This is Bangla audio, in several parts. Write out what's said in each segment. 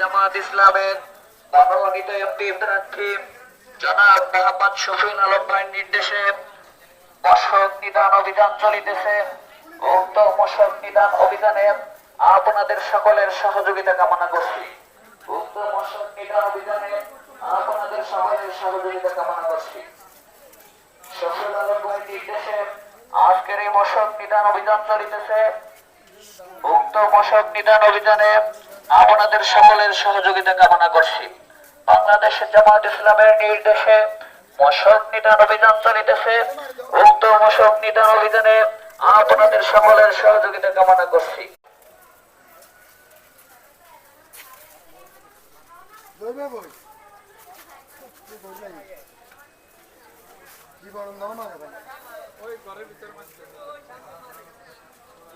জামাত ইসলামের। মনোনীত এমপি প্রার্থী জনাব মোহাম্মদ শফিউল আলম ভাইয়ের নির্দেশে মশক নিদান অভিযান চলিতেছে। উক্ত মশক নিদান অভিযানে আপনাদের সকলের সহযোগিতা কামনা করছি। উক্ত মশক নিদান অভিযানে আপনাদের সকলের সহযোগিতা কামনা করছি। শফিউল আলম ভাইয়ের নির্দেশে আজকের এই মশক নিদান অভিযান চলিতেছে। উক্ত মশক নিদান অভিযানে আপনাদের সকলের সহযোগিতা কামনা করছি। বাংলাদেশের জামাত ইসলামের নির্দেশে মশক নিদান অভিযান চলিতেছে। উক্ত মশক নিদান অভিযানে আপনাদের সকলের সহযোগিতা কামনা করছি। বড় নাম আর ভাই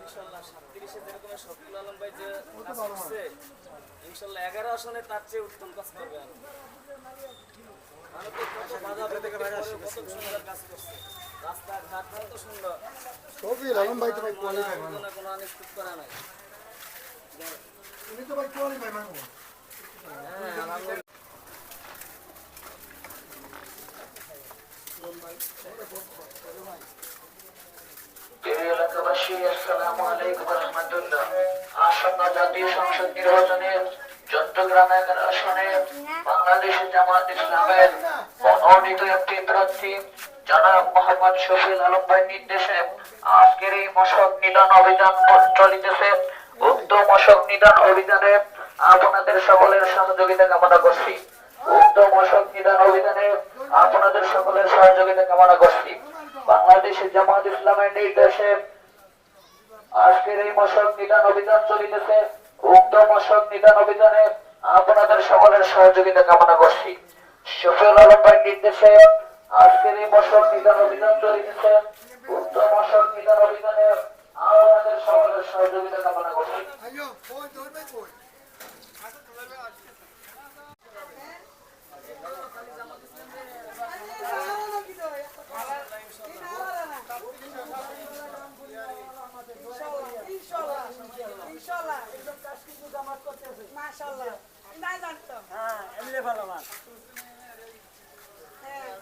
ইনশাল্লাহ সাতত্রিশে যেরকম শফিউল আলম ভাই যে কাজ করছে ইনশাল্লাহ এগারো আসনে তার চেয়ে উত্তম কাজ করবে। আর ভারতের এলাকাবাসী আসসালামু নিধন অভিযান আপনাদের সকলের সহযোগিতা কামনা করছি উক্ত মশক নিধন অভিযানে আপনাদের সকলের সহযোগিতা কামনা করছি বাংলাদেশের জামাত ইসলামের নির্দেশে আজকের এই মশক নিদান অভিযান চলিতেছে। উক্ত মশক নিদান অভিযানে আপনাদের সকলের সহযোগিতা কামনা করছি। শফিউল আলম ভাই নির্দেশে আজকের এই মশক নিদান অভিযান চলিতেছে। উক্ত মশক নিদান অভিযানে আপনাদের সকলের সহযোগিতা কামনা করছি আইও বই ধরবে বই মাশাআল্লাহ। নাই জানতো হ্যাঁ এমনি ভালো মান হ্যাঁ।